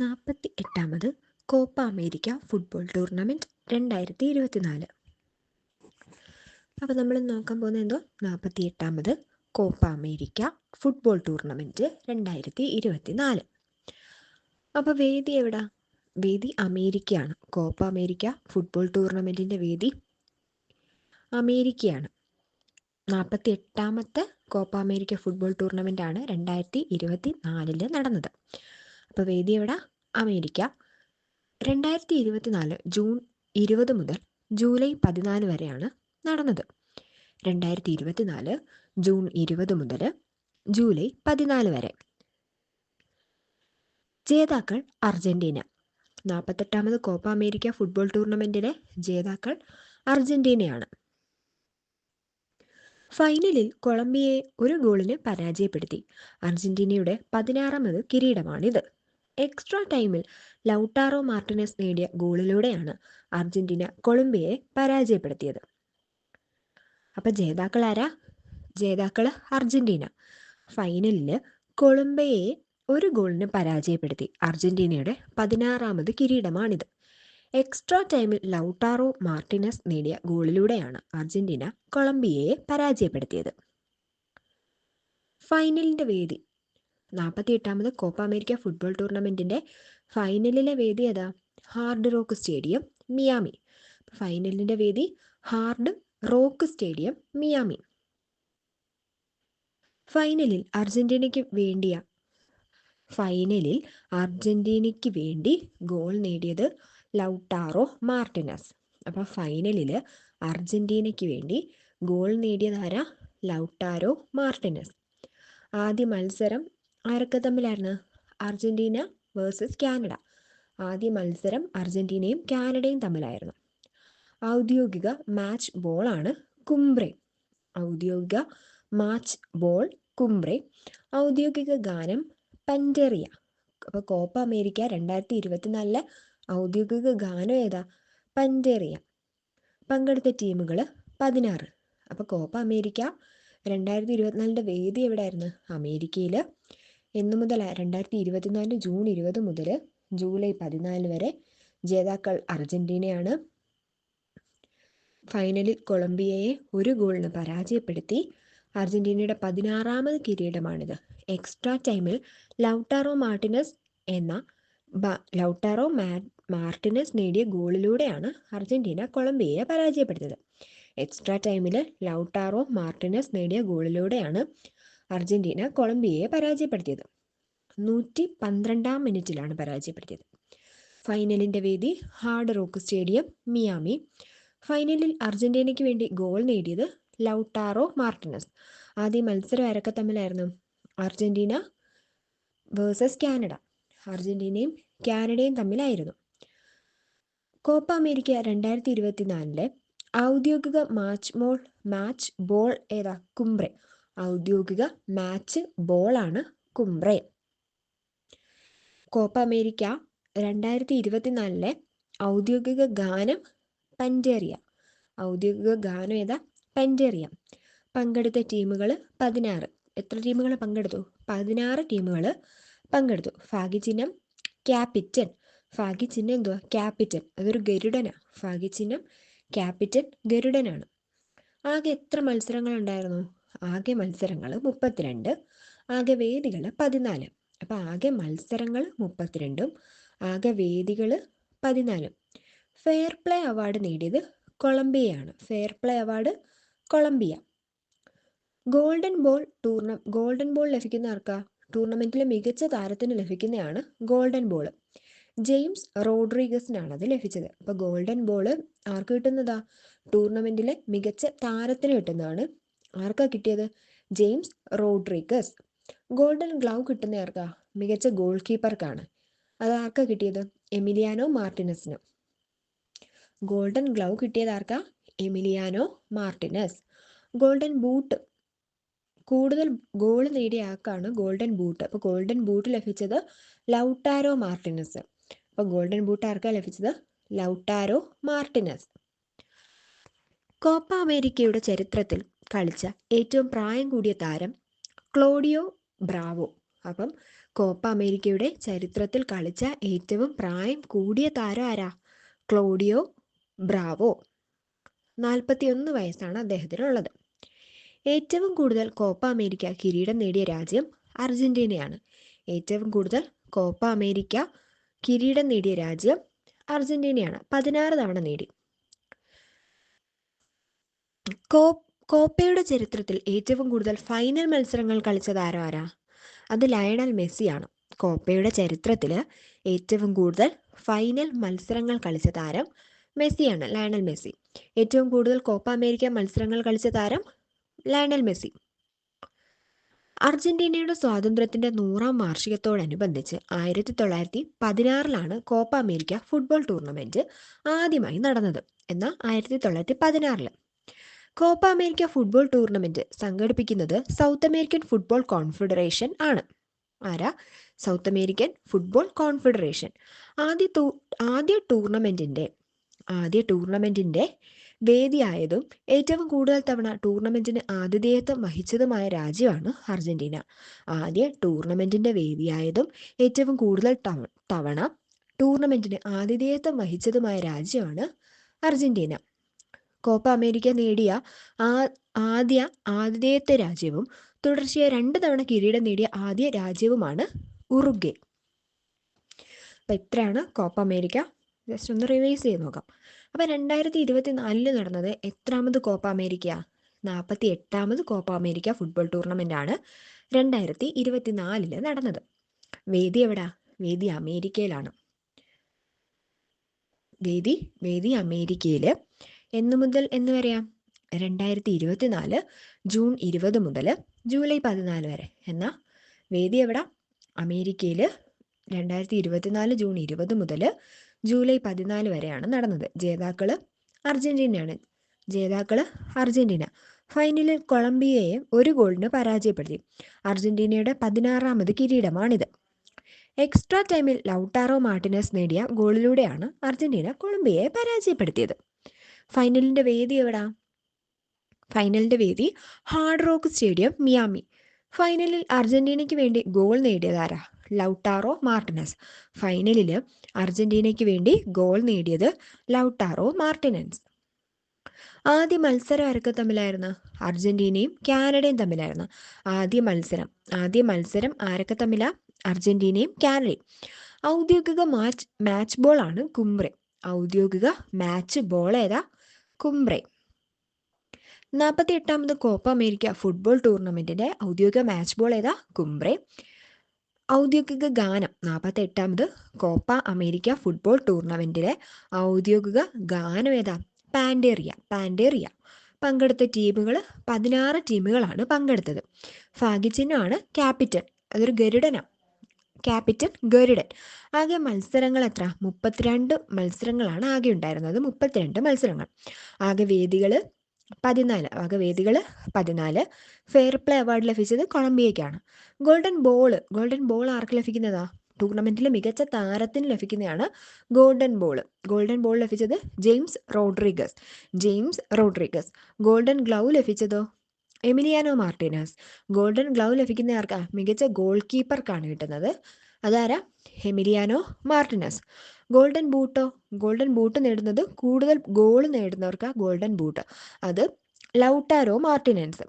നാൽപ്പത്തി എട്ടാമത് Copa America football tournament രണ്ടായിരത്തി ഇരുപത്തിനാല് അപ്പോൾ നമ്മൾ നോക്കാൻ പോകുന്നത് എന്തോ? നാൽപ്പത്തി എട്ടാമത് കോപ്പ അമേരിക്ക ഫുട്ബോൾ ടൂർണമെന്റ് രണ്ടായിരത്തി ഇരുപത്തി നാല് അപ്പോൾ വേദി എവിടാ? വേദി അമേരിക്കയാണ്. കോപ്പ അമേരിക്ക ഫുട്ബോൾ ടൂർണമെന്റിന്റെ വേദി അമേരിക്കയാണ്. നാൽപ്പത്തി എട്ടാമത്തെ കോപ്പ അമേരിക്ക ഫുട്ബോൾ ടൂർണമെന്റ് ആണ് രണ്ടായിരത്തി ഇരുപത്തി നാലിൽ നടന്നത്. അപ്പോൾ വേദി എവിടെ? അമേരിക്ക. രണ്ടായിരത്തി ഇരുപത്തിനാല് ജൂൺ ഇരുപത് മുതൽ ജൂലൈ പതിനാല് വരെയാണ് നടന്നത്. രണ്ടായിരത്തി ഇരുപത്തിനാല് ജൂൺ ഇരുപത് മുതൽ ജൂലൈ പതിനാല് വരെ. ജേതാക്കൾ അർജന്റീന. നാൽപ്പത്തെട്ടാമത് കോപ്പ അമേരിക്ക ഫുട്ബോൾ ടൂർണമെന്റിലെ ജേതാക്കൾ അർജന്റീനയാണ്. ഫൈനലിൽ കൊളംബിയയെ ഒരു ഗോളിന് പരാജയപ്പെടുത്തി. അർജന്റീനയുടെ പതിനാറാമത് കിരീടമാണിത്. എക്സ്ട്രാ ടൈമിൽ ലൗട്ടാറോ മാർട്ടിനസ് നേടിയ ഗോളിലൂടെയാണ് അർജന്റീന കൊളംബിയയെ പരാജയപ്പെടുത്തിയത്. അപ്പൊ ജേതാക്കൾ ആരാ? ജേതാക്കൾ അർജന്റീന. ഫൈനലിൽ കൊളംബിയയെ ഒരു ഗോളിന് പരാജയപ്പെടുത്തി അർജന്റീനയുടെ പതിനാറാമത് കിരീടമാണിത്. എക്സ്ട്രാ ടൈമിൽ ലൗട്ടാറോ മാർട്ടിനസ് നേടിയ ഗോളിലൂടെയാണ് അർജന്റീന കൊളംബിയയെ പരാജയപ്പെടുത്തിയത്. ഫൈനലിന്റെ വേദി നാൽപ്പത്തി എട്ടാമത് കോപ്പ അമേരിക്ക ഫുട്ബോൾ ടൂർണമെന്റിന്റെ ഫൈനലിലെ വേദി ഏതാ? ഹാർഡ് റോക്ക് സ്റ്റേഡിയം മിയാമി ഫൈനലിന്റെ വേദി ഹാർഡ് റോക്ക് സ്റ്റേഡിയം മിയാമി ഫൈനലിൽ അർജന്റീനയ്ക്ക് വേണ്ടിയ? ഫൈനലിൽ അർജന്റീനയ്ക്ക് വേണ്ടി ഗോൾ നേടിയത് ലൗട്ടാറോ മാർട്ടിനസ് അപ്പോൾ ഫൈനലിൽ അർജന്റീനയ്ക്ക് വേണ്ടി ഗോൾ നേടിയതാരാ ലൗട്ടാരോ മാർട്ടിനസ് ആദ്യ മത്സരം ആരൊക്കെ തമ്മിലായിരുന്നു? Argentina versus Canada. ആദ്യ മത്സരം അർജന്റീനയും കാനഡയും തമ്മിലായിരുന്നു. ഔദ്യോഗിക മാച്ച് ബോളാണ് കുംബ്രെ. ഔദ്യോഗിക മാച്ച് ബോൾ കുംബ്രെ. ഔദ്യോഗിക ഗാനം പൻഡെറിയ അപ്പോൾ കോപ്പ അമേരിക്ക രണ്ടായിരത്തി ഇരുപത്തിനാലിലെ ഔദ്യോഗിക ഗാനം ഏതാ? പന്റേറിയ പങ്കെടുത്ത ടീമുകൾ പതിനാറ്. അപ്പോൾ കോപ്പ അമേരിക്ക രണ്ടായിരത്തി ഇരുപത്തിനാലിന്റെ വേദി എവിടെയായിരുന്നു? അമേരിക്കയിൽ എന്നു മുതൽ രണ്ടായിരത്തി ഇരുപത്തിനാല് ജൂൺ ഇരുപത് മുതൽ ജൂലൈ പതിനാല് വരെ ജേതാക്കൾ അർജന്റീനയാണ്. ഫൈനലിൽ കൊളംബിയയെ ഒരു ഗോളിന് പരാജയപ്പെടുത്തി അർജന്റീനയുടെ പതിനാറാമത് കിരീടമാണിത്. എക്സ്ട്രാ ടൈമിൽ ലൗട്ടാറോ മാർട്ടിനസ് എന്ന ലൗട്ടാറോ മാർട്ടിനസ് നേടിയ ഗോളിലൂടെയാണ് അർജന്റീന കൊളംബിയയെ പരാജയപ്പെടുത്തിയത്. എക്സ്ട്രാ ടൈമിൽ ലൗട്ടാറോ മാർട്ടിനസ് നേടിയ ഗോളിലൂടെയാണ് അർജന്റീന കൊളംബിയയെ പരാജയപ്പെടുത്തിയത്. നൂറ്റി പന്ത്രണ്ടാം മിനിറ്റിലാണ് പരാജയപ്പെടുത്തിയത്. ഫൈനലിന്റെ വേദി ഹാർഡ് റോക്ക് സ്റ്റേഡിയം മിയാമി. ഫൈനലിൽ അർജന്റീനയ്ക്ക് വേണ്ടി ഗോൾ നേടിയത് ലൗട്ടാറോ മാർട്ടിനസ്. ആദ്യ മത്സരം ആരൊക്കെ തമ്മിലായിരുന്നു? Argentina versus Canada. അർജന്റീനയും കാനഡയും തമ്മിലായിരുന്നു. കോപ്പ അമേരിക്ക രണ്ടായിരത്തി ഇരുപത്തിനാലിലെ ഔദ്യോഗിക മാച്ച് മോൾ മാച്ച് ബോൾ ഏതാ? കുംബ്രെ. ഔദ്യോഗിക മാച്ച് ബോളാണ് കുംബ്രെ. കോപ്പ അമേരിക്ക രണ്ടായിരത്തി ഇരുപത്തിനാലിലെ ഔദ്യോഗിക ഗാനം പെന്റേറിയ ഔദ്യോഗിക ഗാനം ഏതാ? പെന്റേറിയ പങ്കെടുത്ത ടീമുകൾ പതിനാറ്. എത്ര ടീമുകൾ പങ്കെടുത്തു? പതിനാറ് ടീമുകൾ പങ്കെടുത്തു. ഫാഗി ചിഹ്നം ക്യാപിറ്റൻ. ഫാഗി ചിഹ്നം എന്തുവാ? ക്യാപിറ്റൻ. അതൊരു ഗരുഡനാണ് ഫാഗി ചിഹ്നം ക്യാപിറ്റൻ ഗരുഡനാണ്. ആകെ എത്ര മത്സരങ്ങൾ ഉണ്ടായിരുന്നു? ആകെ മത്സരങ്ങൾ മുപ്പത്തിരണ്ട് ആകെ വേദികൾ പതിനാല്. അപ്പം ആകെ മത്സരങ്ങൾ മുപ്പത്തിരണ്ടും ആകെ വേദികൾ പതിനാലും. ഫെയർ പ്ലേ അവാർഡ് നേടിയത് കൊളംബിയയാണ്. Fair play award Colombia. Golden ball ടൂർണ golden ball ലഭിക്കുന്ന ആർക്കാ? ടൂർണമെന്റിലെ മികച്ച താരത്തിന് ലഭിക്കുന്നതാണ് ഗോൾഡൻ ബോൾ ജെയിംസ് റോഡ്രിഗസിനാണ് അത് ലഭിച്ചത്. അപ്പോൾ ഗോൾഡൻ ബോൾ ആർക്ക് കിട്ടുന്നതാ? ടൂർണമെന്റിലെ മികച്ച താരത്തിന് കിട്ടുന്നതാണ് ആർക്കാ കിട്ടിയത്? James Rodriguez. ഗോൾഡൻ ഗ്ലൗ കിട്ടുന്ന ആർക്കാ? മികച്ച ഗോൾ കീപ്പർക്കാണ് അത് ആർക്കാ കിട്ടിയത്? എമിലിയാനോ മാർട്ടിനസിന് ഗോൾഡൻ ഗ്ലൗ കിട്ടിയത് ആർക്കാ? Emiliano Martinez. Golden boot. കൂടുതൽ ഗോൾ നേടിയ ആൾക്കാണ് ഗോൾഡൻ ബൂട്ട്? അപ്പോൾ ഗോൾഡൻ ബൂട്ട് ലഭിച്ചത് ലൗട്ടാരോ മാർട്ടിനസ്. അപ്പോൾ ഗോൾഡൻ ബൂട്ട് ആർക്കാ ലഭിച്ചത്? Lautaro Martinez. കോപ്പ അമേരിക്കയുടെ ചരിത്രത്തിൽ കളിച്ച ഏറ്റവും പ്രായം കൂടിയ താരം ക്ലോഡിയോ ബ്രാവോ. അപ്പം കോപ്പ അമേരിക്കയുടെ ചരിത്രത്തിൽ കളിച്ച ഏറ്റവും പ്രായം കൂടിയ താരം ആരാ? Claudio Bravo. നാൽപ്പത്തിയൊന്ന് വയസ്സാണ് അദ്ദേഹത്തിനുള്ളത്. ഏറ്റവും കൂടുതൽ കോപ്പ അമേരിക്ക കിരീടം നേടിയ രാജ്യം അർജന്റീനയാണ്. ഏറ്റവും കൂടുതൽ കോപ്പ അമേരിക്ക കിരീടം നേടിയ രാജ്യം അർജന്റീനയാണ്. പതിനാറ് തവണ നേടി. കോ കോപ്പയുടെ ചരിത്രത്തിൽ ഏറ്റവും കൂടുതൽ ഫൈനൽ മത്സരങ്ങൾ കളിച്ചത് ആരോ ആരാ അത് ലയണൽ മെസ്സിയാണ്. കോപ്പയുടെ ചരിത്രത്തിൽ ഏറ്റവും കൂടുതൽ ഫൈനൽ മത്സരങ്ങൾ കളിച്ച താരം മെസ്സിയാണ് ലയണൽ മെസ്സി. ഏറ്റവും കൂടുതൽ കോപ്പ അമേരിക്ക മത്സരങ്ങൾ കളിച്ച താരം ലയണൽ മെസ്സി. അർജന്റീനയുടെ സ്വാതന്ത്ര്യത്തിന്റെ നൂറാം വാർഷികത്തോടനുബന്ധിച്ച് ആയിരത്തി തൊള്ളായിരത്തി പതിനാറിലാണ് കോപ്പ അമേരിക്ക ഫുട്ബോൾ ടൂർണമെന്റ് ആദ്യമായി നടന്നത്. എന്നാൽ ആയിരത്തി തൊള്ളായിരത്തി പതിനാറിൽ കോപ്പ അമേരിക്ക ഫുട്ബോൾ ടൂർണമെന്റ് സംഘടിപ്പിക്കുന്നത് സൗത്ത് അമേരിക്കൻ ഫുട്ബോൾ കോൺഫെഡറേഷൻ ആണ്. ആരാ? സൗത്ത് അമേരിക്കൻ ഫുട്ബോൾ കോൺഫെഡറേഷൻ ആദ്യ ആദ്യ ടൂർണമെന്റിന്റെ ആദ്യ ടൂർണമെന്റിന്റെ വേദിയായതും ഏറ്റവും കൂടുതൽ തവണ ടൂർണമെന്റിന് ആതിഥേയത്വം വഹിച്ചതുമായ രാജ്യമാണ് അർജന്റീന. ആദ്യ ടൂർണമെന്റിന്റെ വേദിയായതും ഏറ്റവും കൂടുതൽ തവണ ടൂർണമെന്റിന് ആതിഥേയത്വം വഹിച്ചതുമായ രാജ്യമാണ് അർജന്റീന. കോപ്പ അമേരിക്ക നേടിയ ആ ആദ്യ ആതിഥേയത്വ രാജ്യവും തുടർച്ചയായി രണ്ട് തവണ കിരീടം നേടിയ ആദ്യ രാജ്യവുമാണ് ഉറുഗ്വേ. അപ്പം ഇത്രയാണ് കോപ്പ അമേരിക്ക ജസ്റ്റ് ഒന്ന് റിവൈസ് ചെയ്ത് നോക്കാം. അപ്പം രണ്ടായിരത്തി ഇരുപത്തി നാലിൽ നടന്നത് എത്രാമത് കോപ്പ അമേരിക്ക നാൽപ്പത്തി എട്ടാമത് കോപ്പ അമേരിക്ക ഫുട്ബോൾ ടൂർണമെന്റ് ആണ് രണ്ടായിരത്തി ഇരുപത്തി നാലിൽ നടന്നത്. വേദി എവിടാ? വേദി അമേരിക്കയിലാണ്. വേദി വേദി അമേരിക്കയിൽ എന്ന് മുതൽ എന്ന് വരെയാ? രണ്ടായിരത്തി ഇരുപത്തി നാല് ജൂൺ ഇരുപത് മുതൽ ജൂലൈ പതിനാല് വരെ. എന്ന? വേദി എവിടെ? അമേരിക്കയിൽ രണ്ടായിരത്തി ഇരുപത്തിനാല് ജൂൺ ഇരുപത് മുതൽ ജൂലൈ പതിനാല് വരെയാണ് നടന്നത്. ജേതാക്കൾ അർജന്റീനയാണ്. ജേതാക്കൾ അർജന്റീന. ഫൈനലിൽ കൊളംബിയയെ ഒരു ഗോളിന് പരാജയപ്പെടുത്തി. അർജന്റീനയുടെ പതിനാറാമത് കിരീടമാണിത്. എക്സ്ട്രാ ടൈമിൽ ലൗട്ടാറോ മാർട്ടിനസ് നേടിയ ഗോളിലൂടെയാണ് അർജന്റീന കൊളംബിയയെ പരാജയപ്പെടുത്തിയത്. ഫൈനലിന്റെ വേദി എവിടാ? ഫൈനലിന്റെ വേദി ഹാർഡ് റോക്ക് സ്റ്റേഡിയം മിയാമി. ഫൈനലിൽ അർജന്റീനയ്ക്ക് വേണ്ടി ഗോൾ നേടിയതാരാ ലൗട്ടാറോ മാർട്ടിനസ്. ഫൈനലിൽ അർജന്റീനയ്ക്ക് വേണ്ടി ഗോൾ നേടിയത് ലൗട്ടാറോ മാർട്ടിനൻസ് ആദ്യ മത്സരം ആരൊക്കെ തമ്മിലായിരുന്നു? അർജന്റീനയും കാനഡയും തമ്മിലായിരുന്നു. ആദ്യ മത്സരം ആദ്യ മത്സരം ആരൊക്കെ തമ്മിലാ? അർജന്റീനയും കാനഡയും. ഔദ്യോഗിക മാച്ച് മാച്ച് ബോളാണ് കുംബ്രെ. ഔദ്യോഗിക മാച്ച് ബോൾ ഏതാ? കുംബ്രെ. നാൽപ്പത്തി എട്ടാമത് കോപ്പ അമേരിക്ക ഫുട്ബോൾ ടൂർണമെന്റിന്റെ ഔദ്യോഗിക മാച്ച് ബോൾ ഏതാ? കുംബ്രെ. ഔദ്യോഗിക ഗാനം. നാൽപ്പത്തി എട്ടാമത് കോപ്പ അമേരിക്ക ഫുട്ബോൾ ടൂർണമെന്റിലെ ഔദ്യോഗിക ഗാനം ഏതാ? പാൻഡേറിയ പാൻഡേറിയ പങ്കെടുത്ത ടീമുകൾ പതിനാറ് ടീമുകളാണ് പങ്കെടുത്തത്. ഭാഗ്യചിഹ്നമാണ് ക്യാപിറ്റൻ. അതൊരു ഗരുഡനാണ് ക്യാപിറ്റൻ ഗരുഡൻ. ആകെ മത്സരങ്ങൾ എത്ര? മുപ്പത്തിരണ്ട് മത്സരങ്ങളാണ് ആകെ ഉണ്ടായിരുന്നത്. മുപ്പത്തിരണ്ട് മത്സരങ്ങൾ. ആകെ വേദികൾ പതിനാല്. ആകെ വേദികൾ പതിനാല്. ഫെയർ പ്ലേ അവാർഡ് ലഭിച്ചത് കൊളംബിയക്കാണ്. ഗോൾഡൻ ബോൾ ഗോൾഡൻ ബോൾ ആർക്ക് ലഭിക്കുന്നതാ? ടൂർണമെന്റിലെ മികച്ച താരത്തിന് ലഭിക്കുന്നതാണ് ഗോൾഡൻ ബോൾ ഗോൾഡൻ ബോൾ ലഭിച്ചത് James Rodriguez. James Rodriguez. Golden glove ലഭിച്ചതോ? Emiliano Martinez. Golden glove ലഭിക്കുന്ന ആർക്കാ മികച്ച ഗോൾ കീപ്പർക്കാണ് കിട്ടുന്നത്. അതാരാ? Emiliano Martinez. ഗോൾഡൻ ബൂട്ടോ? ഗോൾഡൻ ബൂട്ട് നേടുന്നത് കൂടുതൽ ഗോൾ നേടുന്നവർക്കാ ഗോൾഡൻ ബൂട്ട്. അത് ലൗട്ടാരോ മാർട്ടിനൻസ്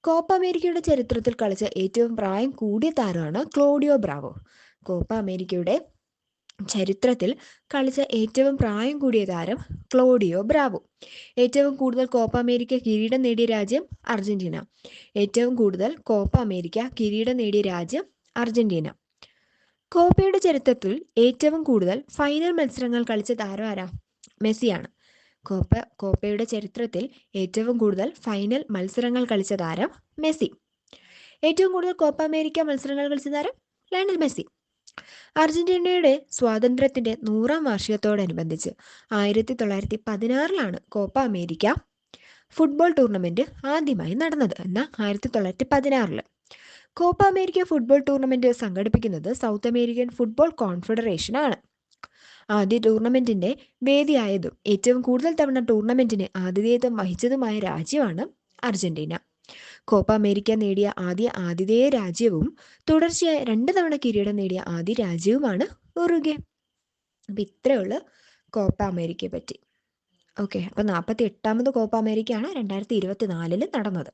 കോപ്പ അമേരിക്കയുടെ ചരിത്രത്തിൽ കളിച്ച ഏറ്റവും പ്രായം കൂടിയ താരമാണ് ക്ലോഡിയോ ബ്രാവോ. കോപ്പ അമേരിക്കയുടെ ചരിത്രത്തിൽ കളിച്ച ഏറ്റവും പ്രായം കൂടിയ താരം ക്ലോഡിയോ ബ്രാവോ. ഏറ്റവും കൂടുതൽ കോപ്പ അമേരിക്ക കിരീടം നേടിയ രാജ്യം അർജന്റീന. ഏറ്റവും കൂടുതൽ കോപ്പ അമേരിക്ക കിരീടം നേടിയ രാജ്യം അർജന്റീന. കോപ്പയുടെ ചരിത്രത്തിൽ ഏറ്റവും കൂടുതൽ ഫൈനൽ മത്സരങ്ങൾ കളിച്ച താരം ആരാ? മെസ്സിയാണ്. കോപ്പ കോപ്പയുടെ ചരിത്രത്തിൽ ഏറ്റവും കൂടുതൽ ഫൈനൽ മത്സരങ്ങൾ കളിച്ച താരം മെസ്സി. ഏറ്റവും കൂടുതൽ കോപ്പ അമേരിക്ക മത്സരങ്ങൾ കളിച്ച താരം ലയണൽ മെസ്സി. അർജന്റീനയുടെ സ്വാതന്ത്ര്യത്തിന്റെ നൂറാം വാർഷികത്തോടനുബന്ധിച്ച് ആയിരത്തി തൊള്ളായിരത്തി പതിനാറിലാണ് കോപ്പ അമേരിക്ക ഫുട്ബോൾ ടൂർണമെന്റ് ആദ്യമായി നടന്നത് എന്ന ആയിരത്തി തൊള്ളായിരത്തി പതിനാറിൽ കോപ്പ അമേരിക്ക ഫുട്ബോൾ ടൂർണമെന്റ് സംഘടിപ്പിക്കുന്നത് സൗത്ത് അമേരിക്കൻ ഫുട്ബോൾ കോൺഫെഡറേഷൻ ആണ്. ആദ്യ ടൂർണമെന്റിന്റെ വേദിയായതും ഏറ്റവും കൂടുതൽ തവണ ടൂർണമെന്റിന് ആതിഥേയത്വം വഹിച്ചതുമായ രാജ്യമാണ് അർജന്റീന. കോപ്പ അമേരിക്ക നേടിയ ആദ്യ ആതിഥേയ രാജ്യവും തുടർച്ചയായി രണ്ട് തവണ കിരീടം നേടിയ ആദ്യ രാജ്യവുമാണ് ഉറുഗെ അപ്പം ഇത്രയേ ഉള്ളൂ കോപ്പ അമേരിക്കയെ പറ്റി. ഓക്കെ അപ്പം നാൽപ്പത്തി എട്ടാമത് കോപ്പ അമേരിക്കയാണ് രണ്ടായിരത്തി ഇരുപത്തി നാലിൽ നടന്നത്.